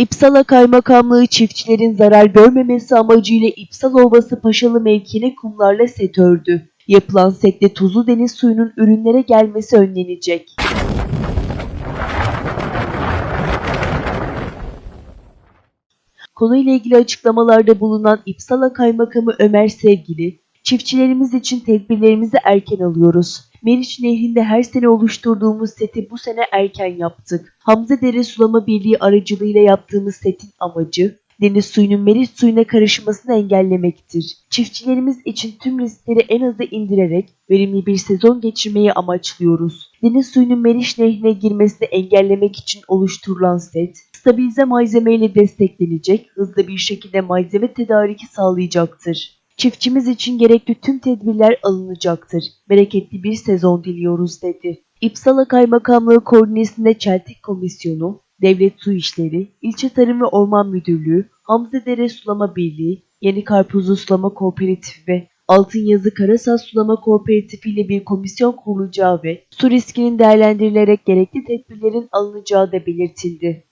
İpsala Kaymakamlığı çiftçilerin zarar görmemesi amacıyla İpsal Ovası Paşalı mevkiine kumlarla set ördü. Yapılan sette tuzlu deniz suyunun ürünlere gelmesi önlenecek. Konuyla ilgili açıklamalarda bulunan İpsala Kaymakamı Ömer Sevgili, çiftçilerimiz için tedbirlerimizi erken alıyoruz. Meriç Nehri'nde her sene oluşturduğumuz seti bu sene erken yaptık. Hamzadere Sulama Birliği aracılığıyla yaptığımız setin amacı, deniz suyunun Meriç suyuna karışmasını engellemektir. Çiftçilerimiz için tüm riskleri en aza indirerek verimli bir sezon geçirmeyi amaçlıyoruz. Deniz suyunun Meriç Nehri'ne girmesini engellemek için oluşturulan set, stabilize malzemeyle desteklenecek, hızlı bir şekilde malzeme tedariki sağlayacaktır. Çiftçimiz için gerekli tüm tedbirler alınacaktır. Bereketli bir sezon diliyoruz dedi. İpsala Kaymakamlığı koordinesinde Çeltik Komisyonu, Devlet Su İşleri, İlçe Tarım ve Orman Müdürlüğü, Hamzadere Sulama Birliği, Yeni Karpuzlu Sulama Kooperatifi ve Altınyazı Karasaz Sulama Kooperatifi ile bir komisyon kurulacağı ve su riskinin değerlendirilerek gerekli tedbirlerin alınacağı da belirtildi.